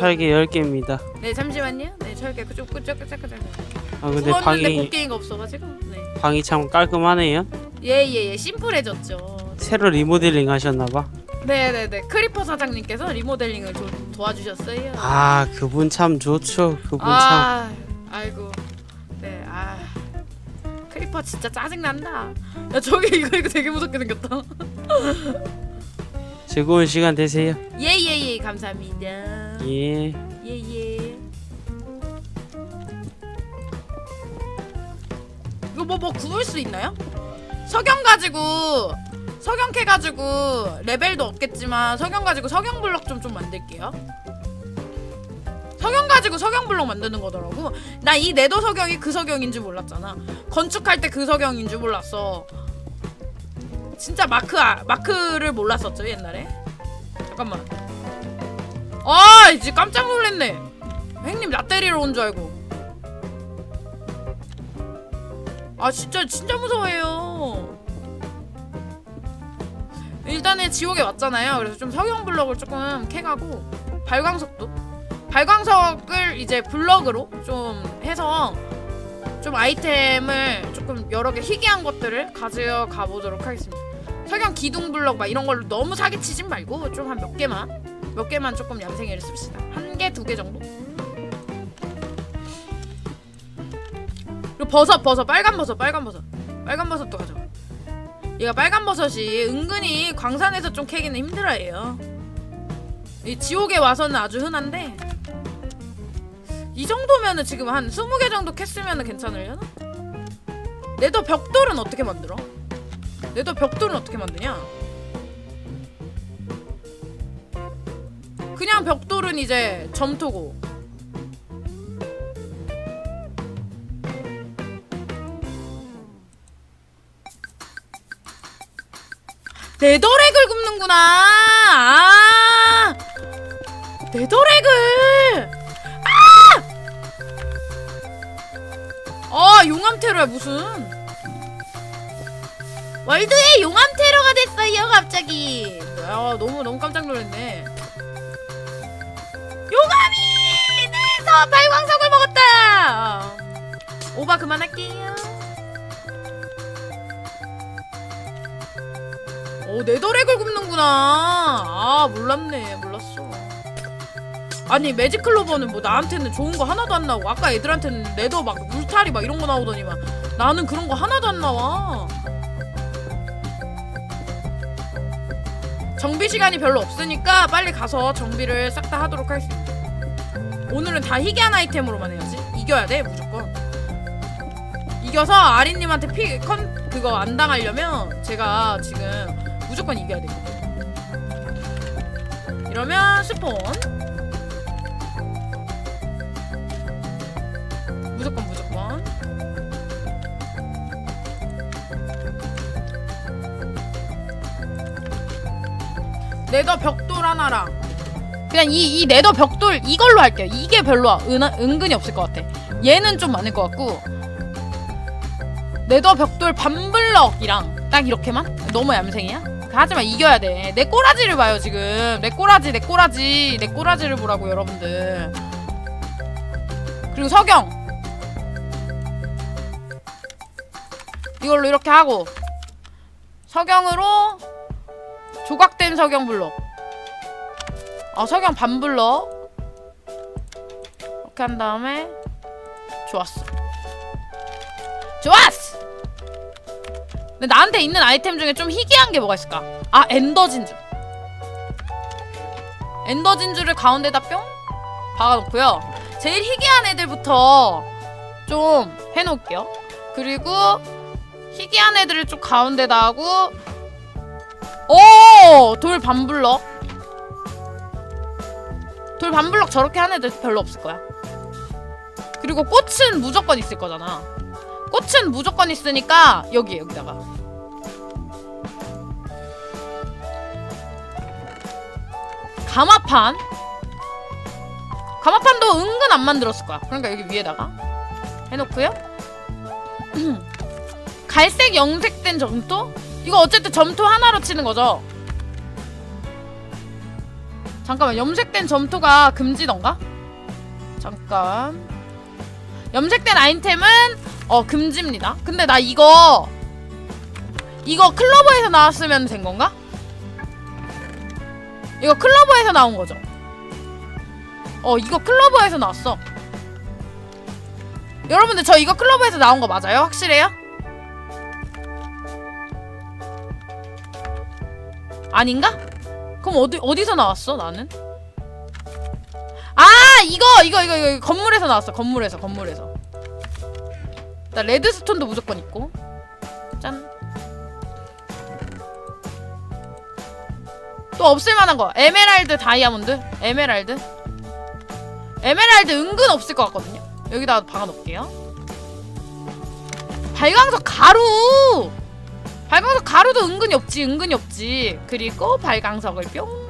철개 10개입니다. 네, 잠시만요. 네, 저렇게 그쪽 그쪽 그쪽 그쪽. 아, 근데 구웠는데 방이 곡괭이가 없어가지고. 네. 방이 참 깔끔하네요. 예예예 심플해졌죠. 새로 리모델링 하셨나 봐. 네네네 크리퍼 사장님께서 리모델링을 도, 도와주셨어요. 아, 그분 참 좋죠. 그분 참. 아, 아이고. 네, 아. 크리퍼 진짜 짜증난다. 야, 저기 이거 이거 되게 무섭게 생겼다. 즐거운 시간 되세요. 예예 예 감사합니다. 예. 예예. 이거 뭐 뭐 구울 수 있나요? 석영 가지고 석영 캐 가지고 레벨도 없겠지만 석영 가지고 석영 블럭 좀 좀 만들게요. 석영 가지고 석영 블럭 만드는 거더라고. 나이 네더 석영이 그 석영인 줄 몰랐잖아. 건축할 때 그 석영인 줄 몰랐어. 진짜 마크 아, 마크를 몰랐었죠 옛날에. 잠깐만. 아 이제 깜짝 놀랐네. 형님 나 때리러 온 줄 알고. 아 진짜 진짜 무서워해요. 일단은 지옥에 왔잖아요. 그래서 좀 석영 블럭을 조금 캐가고 발광석도 발광석을 이제 블럭으로 좀 해서 좀 아이템을 조금 여러 개 희귀한 것들을 가져가 보도록 하겠습니다. 석영 기둥 블럭 막 이런 걸로 너무 사기치진 말고 좀 한 몇 개만 몇 개만 조금 얌생이를 씁시다. 한 개, 두 개 정도? 그리고 버섯, 버섯, 빨간 버섯, 빨간 버섯. 빨간 버섯도 가져가. 얘가 빨간 버섯이 은근히 광산에서 좀 캐기는 힘들어해요. 이 지옥에 와서는 아주 흔한데 이 정도면은 지금 한 20개 정도 캤으면은 괜찮으려나? 네더 벽돌은 어떻게 만들어? 네더 벽돌은 어떻게 만드냐? 그냥 벽돌은 이제 점토고. 네더렉을 굽는구나. 아! 네더렉을! 아! 아 용암 테러야 무슨 월드의 용암 테러가 됐어요 갑자기 아 너무 너무 깜짝 놀랐네 용암이 내서 발광석을 먹었다. 오바 그만할게요. 오 네더렉을 굽는구나. 아 몰랐네 몰랐어. 아니 매직클로버는 뭐 나한테는 좋은 거 하나도 안 나오고 아까 애들한테는 네더 막 울타리 막 이런 거 나오더니만 나는 그런 거 하나도 안 나와. 정비 시간이 별로 없으니까 빨리 가서 정비를 싹 다 하도록 하겠습니다. 오늘은 다 희귀한 아이템으로만 해야지. 이겨야 돼 무조건. 이겨서 아린님한테 피 컨 그거 안 당하려면 제가 지금 무조건 이겨야 돼. 이러면 스폰. 무조건 무조건. 네더 벽돌 하나랑 그냥 이, 이 네더 벽돌 이걸로 할게요. 이게 별로 은, 은근히 없을 것 같아. 얘는 좀 많을 것 같고 네더 벽돌 반블럭이랑 딱 이렇게만? 너무 얌생이야? 하지만 이겨야 돼. 내 꼬라지를 봐요 지금. 내 꼬라지, 내 꼬라지, 내 꼬라지를 보라고 여러분들. 그리고 석영. 이걸로 이렇게 하고 석영으로 조각된 석영 블록. 아 석영 반 블록. 이렇게 한 다음에 좋았어. 좋았어. 근데 나한테 있는 아이템 중에 좀 희귀한 게 뭐가 있을까? 아 엔더 진주. 엔더 진주를 가운데다 뿅 박아놓고요. 제일 희귀한 애들부터 좀 해놓을게요. 그리고 희귀한 애들을 좀 가운데다 하고 오! 돌 반블럭. 돌 반블럭 저렇게 한 애들 별로 없을 거야. 그리고 꽃은 무조건 있을 거잖아. 꽃은 무조건 있으니까 여기 여기다가. 가마판. 가마판도 은근 안 만들었을 거야. 그러니까 여기 위에다가 해놓고요. 갈색 영색된 점토? 이거 어쨌든 점토 하나로 치는 거죠. 잠깐만 염색된 점토가 금지던가? 잠깐 염색된 아이템은 어 금지입니다 근데 나 이거 이거 클로버에서 나왔으면 된 건가? 이거 클로버에서 나온 거죠 어 이거 클로버에서 나왔어 여러분들 저 이거 클로버에서 나온 거 맞아요? 확실해요? 아닌가? 그럼 어디 어디서 나왔어 나는? 아 이거 이거 이거 이거 건물에서 나왔어 건물에서 건물에서. 나 레드스톤도 무조건 있고. 짠. 또 없을 만한 거. 에메랄드 다이아몬드? 에메랄드? 에메랄드 은근 없을 것 같거든요. 여기다가 박아놓을게요. 발광석 가루 발광석 가루도 은근히 없지 은근히 없지. 그리고 발광석을 뿅.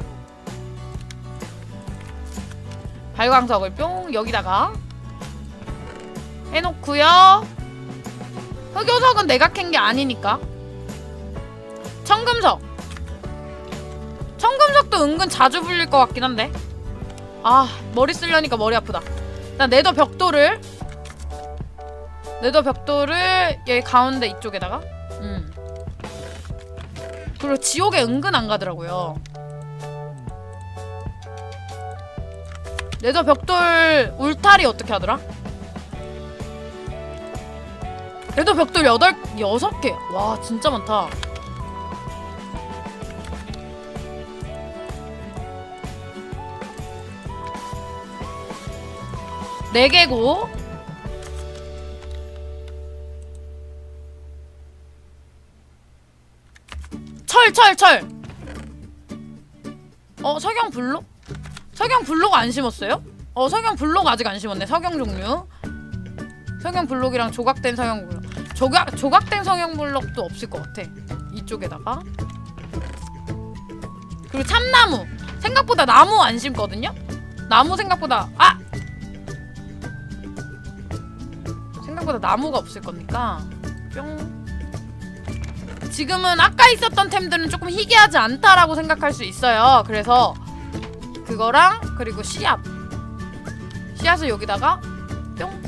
발광석을 뿅 여기다가 해놓고요. 흑요석은 내가 캔 게 아니니까. 청금석. 청금석도 은근 자주 불릴 것 같긴 한데. 아 머리 쓰려니까 머리 아프다. 나 네더 벽돌을 네더 벽돌을 여기 가운데 이쪽에다가 음 그리고 지옥에 은근 안 가더라고요 네더 벽돌 울타리 어떻게 하더라? 네더 벽돌 여덟 여섯 개. 와 진짜 많다. 네 개고. 철, 철, 철. 어, 석영 블록? 석영 블록 안 심었어요? 어, 석영 블록 아직 안 심었네. 석영 종류. 석영 블록이랑 조각된 석영 블록. 조각 조각된 석영 블록도 없을 것 같아. 이쪽에다가. 그리고 참나무. 생각보다 나무 안 심거든요. 나무 생각보다 아 생각보다 나무가 없을 거니까 뿅. 지금은 아까 있었던 템들은 조금 희귀하지 않다라고 생각할 수 있어요. 그래서 그거랑 그리고 씨앗. 씨앗을 여기다가 뿅.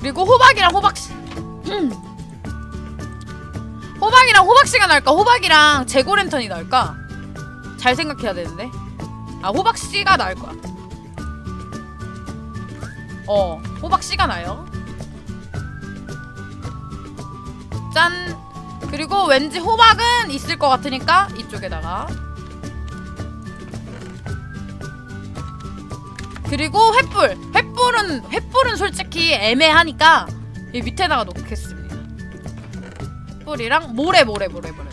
그리고 호박이랑 호박씨 음. 호박이랑 호박씨가 나을까? 호박이랑 재고랜턴이 나을까? 잘 생각해야 되는데. 아 호박씨가 나을 거야. 어 호박씨가 나요 짠. 그리고 왠지 호박은 있을 것 같으니까 이쪽에다가. 그리고 횃불. 횃불은 횃불은 솔직히 애매하니까 이 밑에다가 놓겠습니다. 횃불이랑 모래 모래 모래 모래.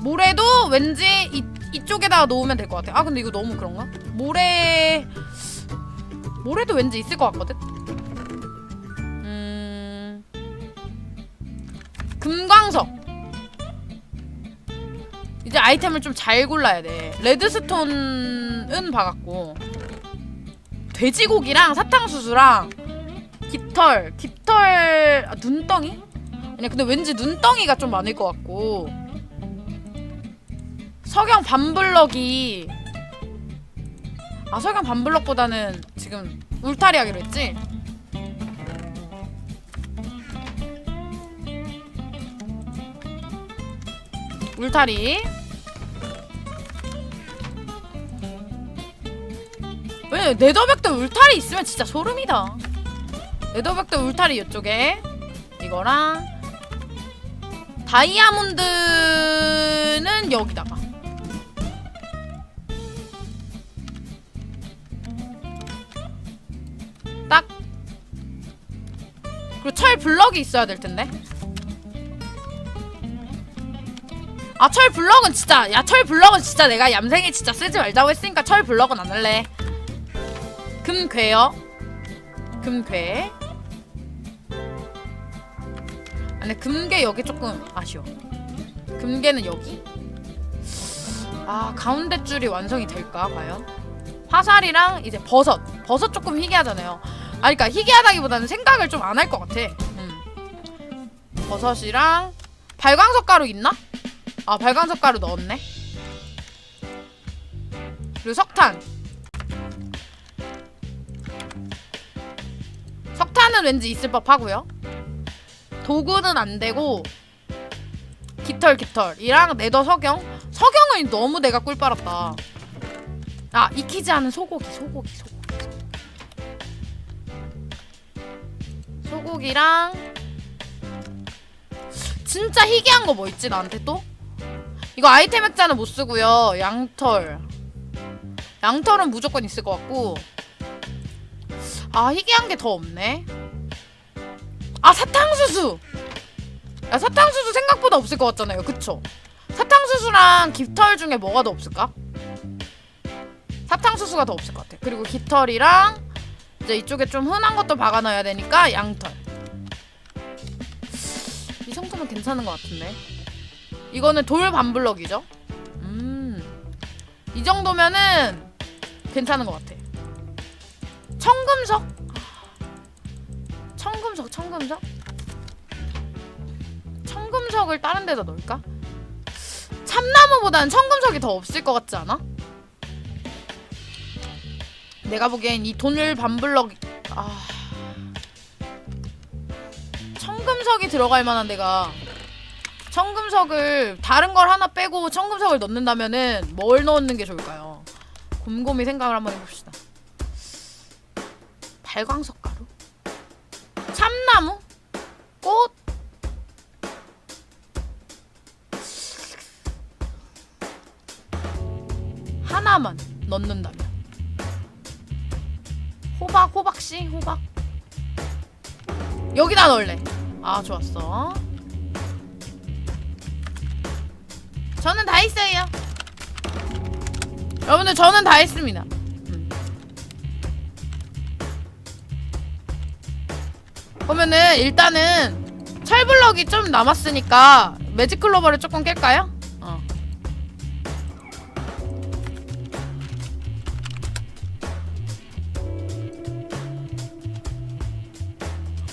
모래도 왠지 이, 이쪽에다가 놓으면 될 것 같아 아 근데 이거 너무 그런가? 모래 모래도 왠지 있을 것 같거든 금광석 이제 아이템을 좀 잘 골라야 돼. 레드스톤은 박았고 돼지고기랑 사탕수수랑 깃털, 깃털 아, 눈덩이? 아니 근데 왠지 눈덩이가 좀 많을 것 같고 석영 반블럭이 아 석영 반블럭보다는 지금 울타리 하기로 했지? 울타리. 왜 네더벽돌 울타리 있으면 진짜 소름이다. 네더벽돌 울타리 이쪽에. 이거랑 다이아몬드는 여기다가. 딱. 그리고 철 블럭이 있어야 될 텐데 아 철 블럭은 진짜 야 철 블럭은 진짜 내가 얌생이 진짜 쓰지 말자고 했으니까 철 블럭은 안 할래. 금괴요? 금괴? 아 근데 금괴 여기 조금 아쉬워. 금괴는 여기? 아 가운데 줄이 완성이 될까 과연? 화살이랑 이제 버섯. 버섯 조금 희귀하잖아요. 아 그러니까 희귀하다기보다는 생각을 좀 안 할 것 같아. 음. 버섯이랑 발광석 가루 있나? 아 발광석 가루 넣었네 그리고 석탄. 석탄은 왠지 있을 법하고요. 도구는 안 되고 깃털 깃털이랑 네더 석영. 석영은 너무 내가 꿀 빨았다. 아 익히지 않은 소고기 소고기 소고기. 소고기랑 진짜 희귀한 거 뭐 있지 나한테 또? 이거 아이템 액자는 못 쓰고요. 양털. 양털은 무조건 있을 것 같고. 아 희귀한 게 더 없네. 아 사탕수수. 야 사탕수수 생각보다 없을 것 같잖아요. 그쵸? 사탕수수랑 깃털 중에 뭐가 더 없을까? 사탕수수가 더 없을 것 같아. 그리고 깃털이랑 이제 이쪽에 좀 흔한 것도 박아 넣어야 되니까 양털. 이 정도면 괜찮은 것 같은데. 이거는 돌 반블럭이죠? 음. 이 정도면은 괜찮은 것 같아. 청금석? 청금석, 청금석? 청금석을 다른 데다 넣을까? 참나무보다는 청금석이 더 없을 것 같지 않아? 내가 보기엔 이 돈을 반블럭 아 청금석이 들어갈 만한 데가 청금석을 다른 걸 하나 빼고 청금석을 넣는다면은 뭘 넣는 게 좋을까요? 곰곰이 생각을 한번 해봅시다. 발광석 가루? 참나무? 꽃? 하나만 넣는다면 호박 호박씨 호박 여기다 넣을래 아 좋았어 저는 다 했어요 여러분들 저는 다 했습니다 음. 그러면은 일단은 철블럭이 좀 남았으니까 매직 클로버를 조금 깰까요? 어.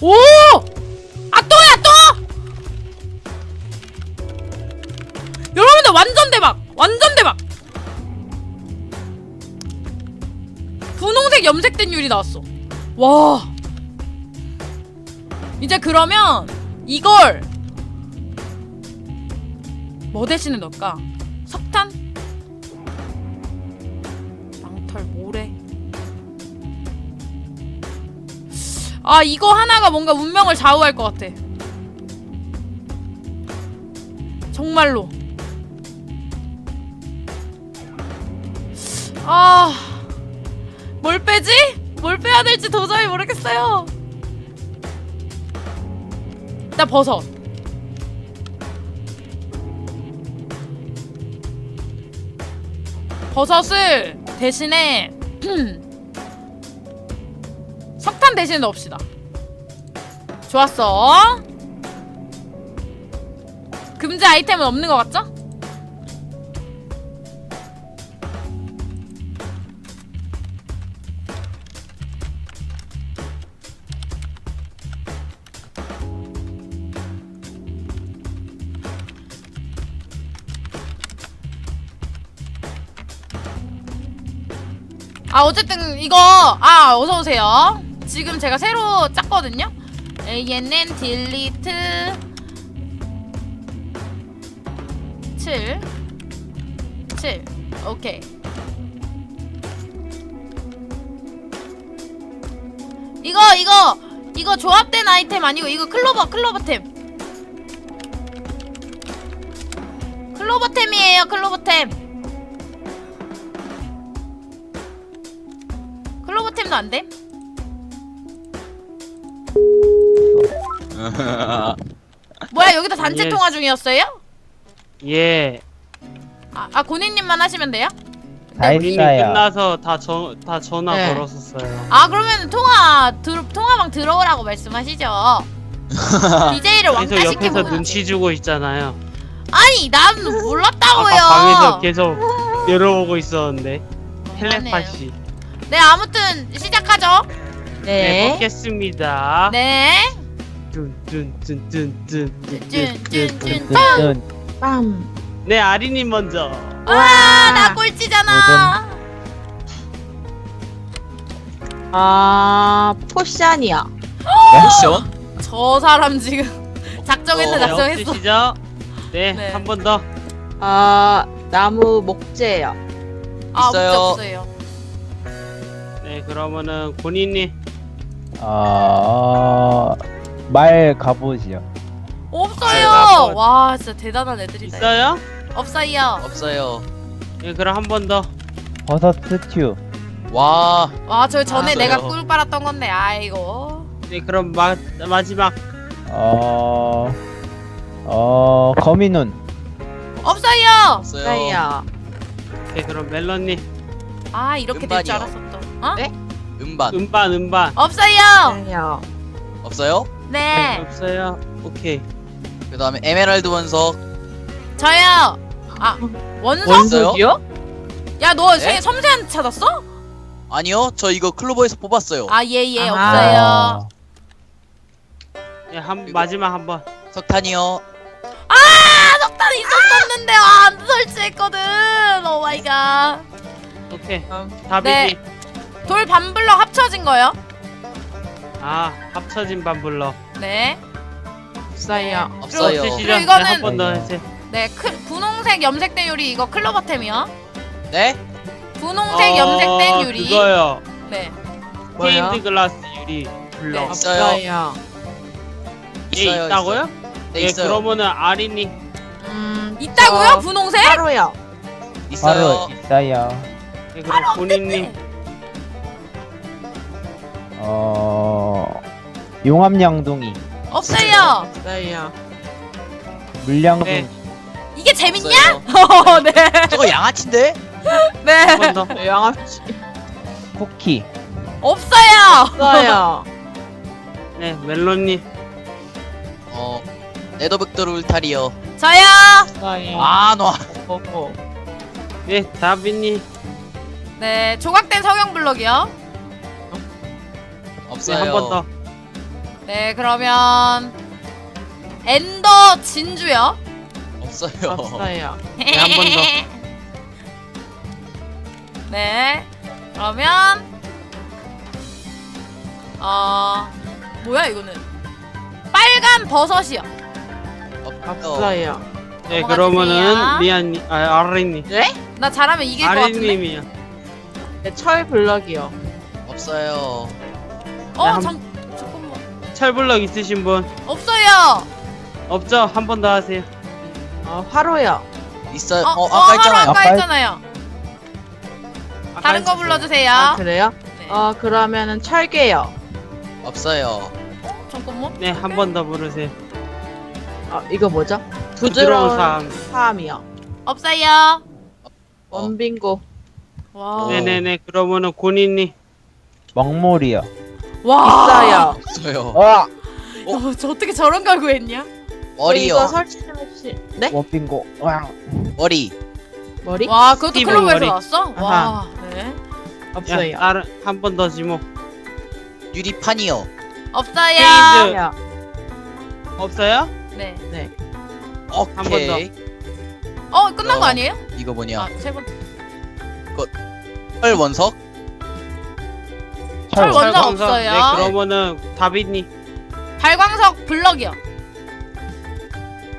오! 완전 대박! 분홍색 염색된 유리 나왔어. 와. 이제 그러면 이걸 뭐 대신에 넣을까? 석탄? 양털 모래. 아 이거 하나가 뭔가 운명을 좌우할 것 같아. 정말로. 아, 뭘 빼지? 뭘 빼야 될지 도저히 모르겠어요. 나 버섯. 버섯을 대신에 석탄 대신에 넣읍시다. 좋았어. 금지 아이템은 없는 것 같죠? 어쨌든 이거 아 어서 오세요. 지금 제가 새로 짰거든요. ANN 딜리트 7 7 오케이. 이거 이거 이거 조합된 아이템 아니고 이거 클로버 클로버템. 클로버템이에요 클로버템. 클로버템도 안 돼? 뭐야 여기다 단체 예. 통화 중이었어요? 예. 아, 아 고니님만 하시면 돼요? 다 이미 했어요. 끝나서 다, 전, 다 전화 네. 걸었었어요. 아 그러면 통화 들, 통화방 들어오라고 말씀하시죠. DJ를 그래서 왕따 옆에서 시키고 눈치 주고 있잖아요. 아니 난 몰랐다고요. 아까 방에서 계속 열어보고 있었는데. 텔레파시. 네 아무튼 시작하죠. 네, 네. 먹겠습니다. 네. 뚠뚠뚠뚠뚠. 쭌쭌쭌. 뜬, 빰. 네, 아리님 먼저. 와 나 꼴찌잖아. 아 포션이요. 쿠션? 저 사람 지금 작정했네 어, 네, 작정했어. 없으시죠? 네, 네. 한 번 더. 아 나무 목재요. 아 있어요. 문제 없어요. 네, 그러면은 본인이 아, 말 갑옷이요. 없어요. 와 진짜 대단한 애들이다. 있어요? 없어요. 없어요. 네, 그럼 한 번 더. 버섯 스튜. 와, 와 저 전에 없어요. 내가 꿀 빨았던 건데 아이고. 네, 그럼 마, 마지막. 어, 어, 거미눈. 없어요. 없어요. 네, 그럼 멜론님. 아 이렇게 될줄 음반이요. 알았어 또. 어? 네? 음반 음반, 음반. 없어요. 있어요. 없어요? 네. 없어요. 오케이. 그 다음에 에메랄드 원석 저요. 아 원석? 원석이요? 야 너 네? 섬세한 찾았어? 아니요, 저 이거 클로버에서 뽑았어요. 아 예예 아하. 없어요. 아, 네, 한 마지막 한 번. 석탄이요. 아 석탄 있었었는데 아, 안 설치했거든. 오 마이 갓. 오케이. 음. 다비님. 네. 돌 반블럭 합쳐진 거요? 아, 합쳐진 반블러. 네. 없어요. 없어요. 없으시죠? 그리고 이거는- 네, 한번 더 해주세요. 네, 크, 분홍색 염색된 유리 이거 클로버템이요. 네? 분홍색 어, 염색된 유리. 그거요. 네. 뭐요? 스테인드 글라스 유리 블럭. 네. 없어요. 없어요. 예, 있어요, 있다고요? 있어요. 네, 예, 있어요. 그러면은 아린이. 음 있다고요? 저 분홍색? 하루요. 있어요. 바로 있어요. 네, 그럼 본인님. 어, 용암양동이. 없어요. 없어요. 물량동. 네. 이게 재밌냐? 네. 저거 양아치인데? 네. 한번 더. 양아치. 쿠키. 없어요. 없어요. 네, 멜론님. 어, 네더백돌 울타리요. 저요. 아, 놔. 어, 네, 다비님. 네, 조각된 성형 블럭이요. 네, 없어요. 한 번 더. 네, 그러면 엔더 진주요. 없어요. 없어요. 네, 한 번 더. 네. 그러면 어 뭐야 이거는 빨간 버섯이요. 없어요. 없어요. 네, 그러면은 주세요. 리안님, 아, 아린님. 네? 나 잘하면 이길 것 같은데. 아린님이요. 네, 철 블럭이요. 없어요. 어, 네, 한- 잠 잠깐만. 철블럭 있으신 분 없어요. 없죠? 한 번 더 하세요. 어 화로요. 있어요. 어, 어, 어, 아까 하루 했잖아요. 아까 했잖아요. 아까 다른 거 했었어요. 불러주세요. 아 그래요? 네. 어 그러면은 철개요. 없어요. 잠깐만. 네, 한 번 더 부르세요. 어 이거 뭐죠? 부드러운 부드러운 삶. 사암이요. 없어요. 어. 원빙고. 와. 네 네네, 그러면은 고니님. 먹물이요. 와. 있어요. 없어요. 와, 어, 저 어떻게 저런 걸 구했냐? 머리요. 이거 설치해시. 네? 원빙고. 와, 머리. 머리? 와, 그것도 스티븐 클로버에서 머리. 나왔어? 와. 아하. 네. 없어요. 야, 다른 한 번 더 지목. 유리판이요. 없어요. 페인트. 없어요. 없어요? 네. 네. 오케이. 어, 끝난 거 어. 아니에요? 이거 뭐냐? 아, 세 번째. 헐 원석? 철 철. 원석 철광석. 없어요. 네, 그러면은 다비님. 발광석 블럭이요.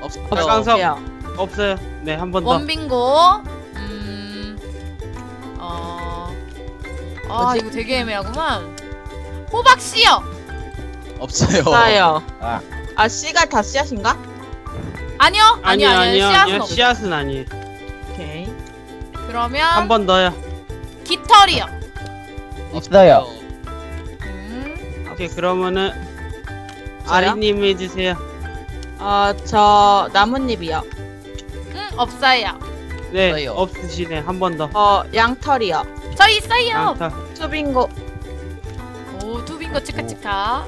없어요. 발광석. 없어요. 없어요. 네, 한 번 더. 원빙고. 음. 어. 아, 뭐지? 이거 되게 애매하구만. 호박 씨요. 없어요. 없어요. 아. 아 씨가 다 씨앗인가? 아니요. 아니요, 아니요, 아니요. 씨앗은 아니요. 없어. 씨앗은 아니에요. 오케이. 그러면 한 번 더요. 깃털이요. 있어요. 음. 오케이, 그러면은? 아린님 해주세요. 어 저 나뭇잎이요. 음, 없어요. 네, 없어요. 없으시네. 한 번 더. 어 양털이요. 저 있어요. 양털. 수빙고. 오, 투빙고 치카치카.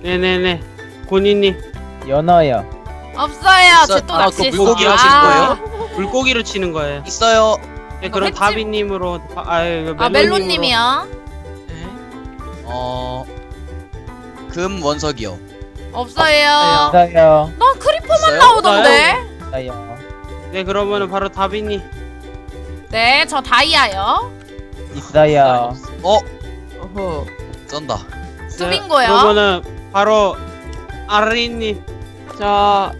네네네. 고니님. 연어요. 없어요. 있어- 제또 아, 낚시. 그거 물고기로 치는 거예요? 물고기로 치는 거예요. 있어요. 네, 그럼 횟집- 다비님으로. 아, 아, 이거 아, 멜로님으로. 멜론님이요. 네. 어. 금 원석이요. 없어요. 있어요. 난 크리퍼만 있어요? 나오던데. 있어요. 네, 그러면은 바로 다비님. 네, 저 다이아요. 있어요. 어 어허. 쩐다. 뚜빈 거야? 그러면은 바로 아린님 저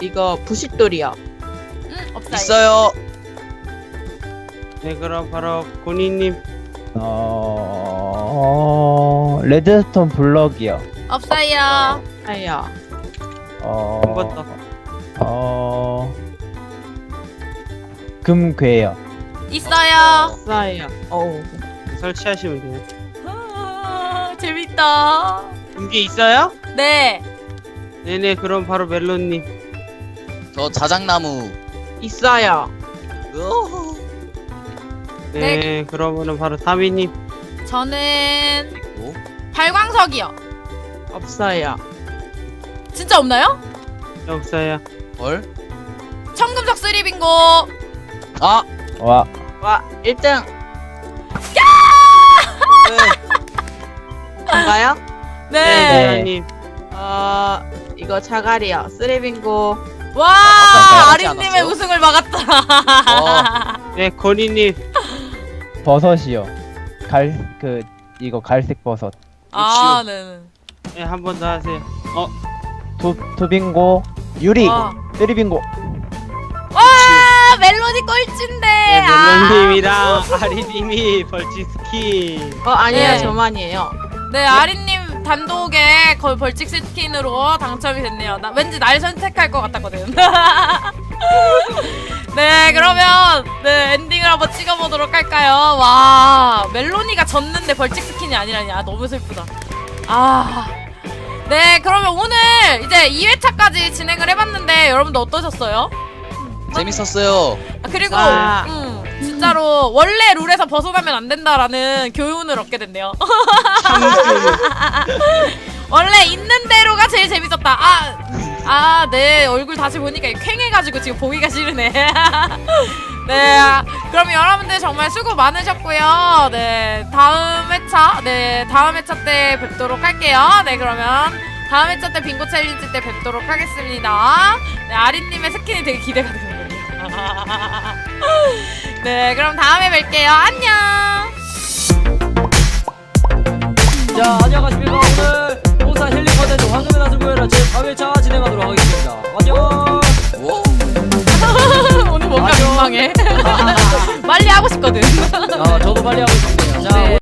이거 부싯돌이요. 응 없어요. 있어요. 네 그럼 바로 고니님 어 레드스톤 블럭이요. 없어요. 아야. 어. 한번 더. 어. 금괴요. 있어요. 싸요. 어우. 설치하시면 돼요 아, 재밌다. 금기 있어요? 네. 네네 그럼 바로 멜론님 저 자작나무. 있어요. 으어. 네, 그러면은 바로 다미님 저는 오. 발광석이요. 없어요. 진짜 없나요? 없어요 헐. 청금석 쓰리빙고. 아. 와. 와 1등 네. 뭔가요? 네. 네. 다미님 어 이거 자갈이요. 쓰리빙고. 와 아까 아린님의 않았어요? 우승을 막았다. 어. 네 고니님 버섯이요. 갈 그 이거 갈색 버섯. 아 네. 네, 한번 더 하세요 어투 투빙고 유리. 와. 쓰리빙고. 와 멜로디 꼴찌인데. 네, 아. 멜론님이랑 아리님이 벌칙 스킨 어 아니에요. 네. 저만이에요. 네 아린님 단독에 거의 벌칙 스킨으로 당첨이 됐네요. 나 왠지 날 선택할 것 같았거든. 네 그러면 네 엔딩을 한번 찍어보도록 할까요? 와 멜로니가 졌는데 벌칙 스킨이 아니라니 아 너무 슬프다. 아. 네 그러면 오늘 이제 2회차까지 진행을 해봤는데 여러분들 어떠셨어요? 재밌었어요. 아, 그리고 아. 음, 진짜로 원래 룰에서 벗어나면 안 된다라는 교훈을 얻게 됐네요. 아, 네 얼굴 다시 보니까 퀭해가지고 지금 보기가 싫으네. 네, 아, 그럼 여러분들 정말 수고 많으셨고요. 네, 다음 회차, 네, 다음 회차 때 뵙도록 할게요. 네, 그러면 다음 회차 때 빙고 챌린지 때 뵙도록 하겠습니다. 네, 아린님의 스킨이 되게 기대가 되는군요. 네, 그럼 다음에 뵐게요. 안녕. 자 안녕하십니까 오늘 홍사 힐링 컨텐츠 황금의 낫을 구해라 제 4회차 진행하도록 하겠습니다 안녕 오. 오늘 뭔가. 민망해. 빨리 하고 싶거든. 자 저도 빨리 하고 싶습니다 자 네.